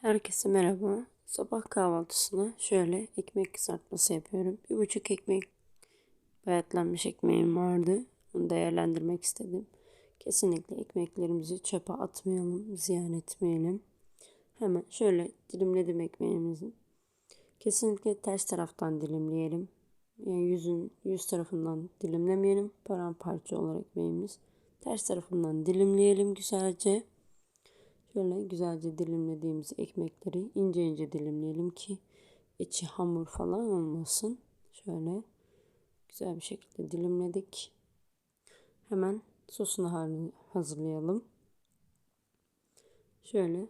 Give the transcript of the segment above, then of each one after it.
Herkese merhaba. Sabah kahvaltısına şöyle ekmek kızartması yapıyorum. Bir buçuk ekmek bayatlanmış ekmeğim vardı. Onu değerlendirmek istedim. Kesinlikle ekmeklerimizi çöpe atmayalım, ziyan etmeyelim. Hemen şöyle dilimledim ekmeğimizi. Kesinlikle ters taraftan dilimleyelim. Yani yüzün yüz tarafından dilimlemeyelim. Paramparça olarak ekmeğimiz. Ters tarafından dilimleyelim güzelce. Şöyle güzelce dilimlediğimiz ekmekleri ince ince dilimleyelim ki içi hamur falan olmasın. Şöyle güzel bir şekilde dilimledik. Hemen sosunu hazırlayalım. Şöyle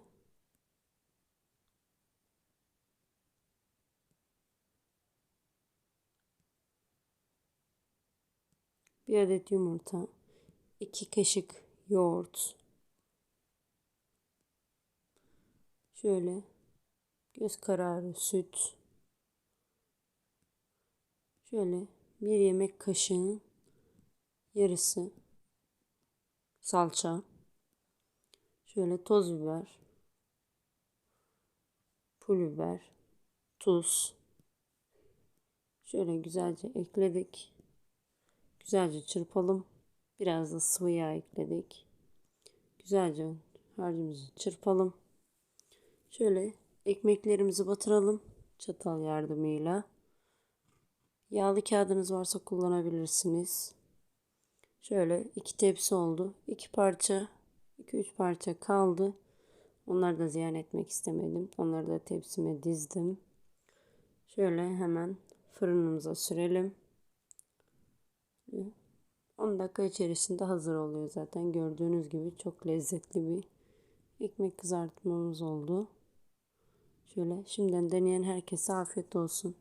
bir adet yumurta, iki kaşık yoğurt, Şöyle göz kararı süt. Şöyle bir yemek kaşığının yarısı salça. Şöyle toz biber, pul biber, tuz. Şöyle güzelce ekledik. Güzelce çırpalım. Biraz da sıvı yağ ekledik. Güzelce harcımızı çırpalım. Şöyle ekmeklerimizi batıralım çatal yardımıyla. Yağlı kağıdınız varsa kullanabilirsiniz. Şöyle iki tepsi oldu. iki parça, iki üç parça kaldı. Onları da ziyan etmek istemedim. Onları da tepsime dizdim. Şöyle hemen fırınımıza sürelim. 10 dakika içerisinde hazır oluyor zaten. Gördüğünüz gibi çok lezzetli bir ekmek kızartmamız oldu. Şöyle şimdiden deneyen herkese afiyet olsun.